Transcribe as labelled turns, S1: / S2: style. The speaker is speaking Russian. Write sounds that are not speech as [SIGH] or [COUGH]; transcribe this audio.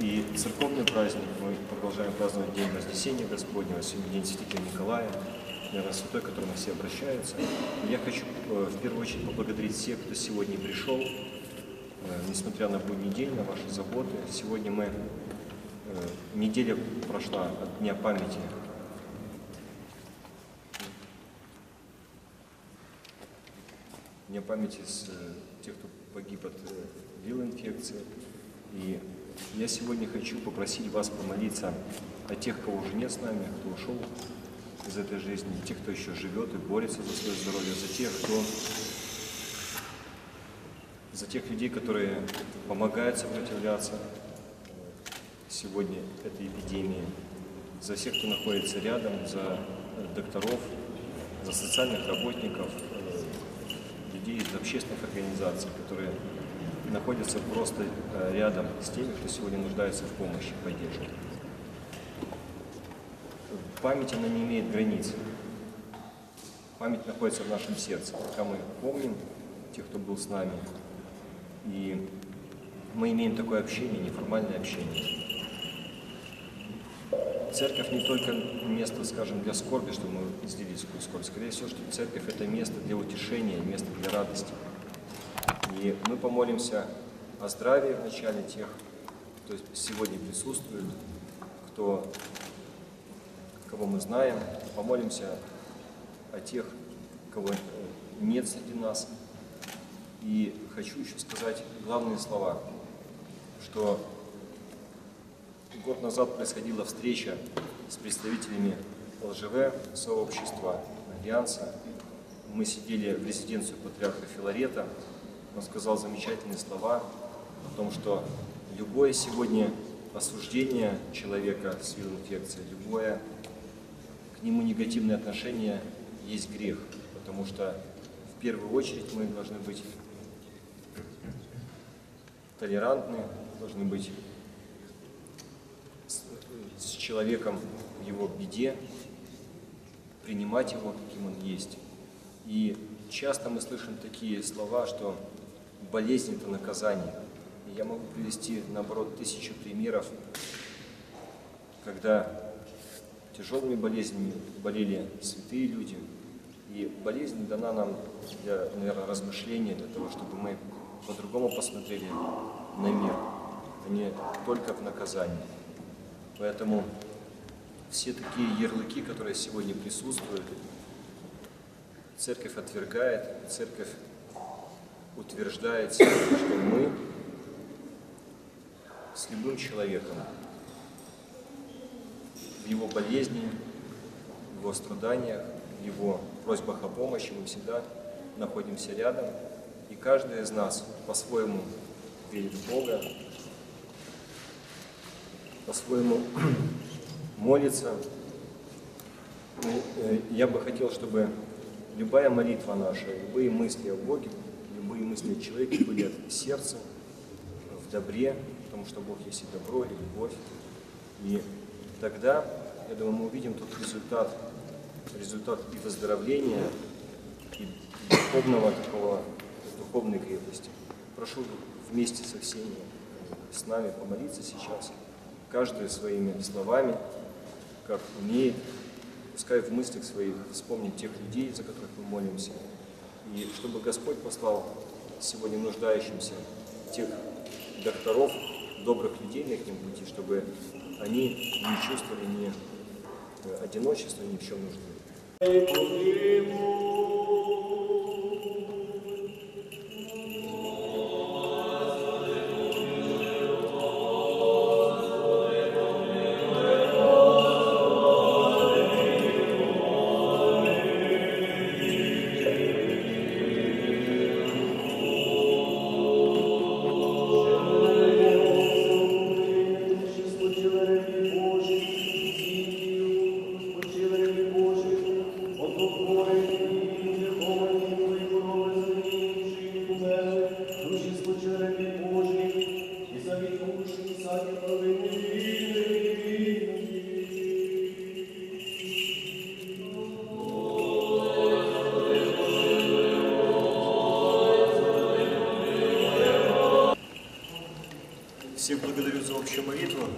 S1: и церковный праздник. Мы продолжаем праздновать День Вознесения Господнего, сегодня День Святого Николая, наверное, святой, к которому все обращаются. Я хочу э, в первую очередь поблагодарить всех, кто сегодня пришел, э, несмотря на будний день, на ваши заботы. Сегодня мы, э, неделя прошла от Дня памяти Дня памяти с тех, кто погиб от вил-инфекции. И я сегодня хочу попросить вас помолиться о тех, кого уже нет с нами, кто ушел из этой жизни, тех, кто еще живет и борется за свое здоровье, за тех, кто за тех людей, которые помогают сопротивляться сегодня этой эпидемии, за всех, кто находится рядом, за докторов, за социальных работников, э, людей из общественных организаций, которые находятся просто э, рядом с теми, кто сегодня нуждается в помощи, поддержке. Память, она не имеет границ. Память находится в нашем сердце. Пока мы помним тех, кто был с нами, и мы имеем такое общение, неформальное общение. Церковь не только место, скажем, для скорби, чтобы мы разделили скорбь. Скорее всего, что церковь – это место для утешения, место для радости. И мы помолимся о здравии вначале тех, кто сегодня присутствует, кто, кого мы знаем. Помолимся о тех, кого нет среди нас. И хочу еще сказать главные слова, что год назад происходила встреча с представителями ЛЖВ, сообщества, Альянса. Мы сидели в резиденцию патриарха Филарета. Он сказал замечательные слова о том, что любое сегодня осуждение человека с вирус-инфекцией, любое к нему негативное отношение есть грех, потому что в первую очередь мы должны быть толерантны, должны быть с человеком в его беде, принимать его, каким он есть. И часто мы слышим такие слова, что болезнь – это наказание. И я могу привести, наоборот, тысячу примеров, когда тяжелыми болезнями болели святые люди, и болезнь дана нам для, наверное, размышления, для того, чтобы мы по-другому посмотрели на мир, а не только в наказании. Поэтому все такие ярлыки, которые сегодня присутствуют, церковь отвергает, церковь утверждает, что мы с любым человеком в его болезни, в его страданиях, в его просьбах о помощи мы всегда находимся рядом, и каждый из нас по-своему верит в Бога, по-своему [CLEARS THROAT] молится. Ну, э, я бы хотел, чтобы любая молитва наша, любые мысли о Боге, мысли о человеке были от сердца, в добре, потому что Бог есть и добро, и любовь. И тогда, я думаю, мы увидим тот результат, результат и выздоровления, и духовного такого, духовной крепости. Прошу вместе со всеми с нами помолиться сейчас каждый своими словами, как умеет, пускай в мыслях своих вспомнить тех людей, за которых мы молимся, и чтобы Господь послал сегодня нуждающимся тех докторов, добрых людей на их пути, чтобы они не чувствовали ни э, одиночества, ни в чем нужды. Всем благодарю за общую молитву.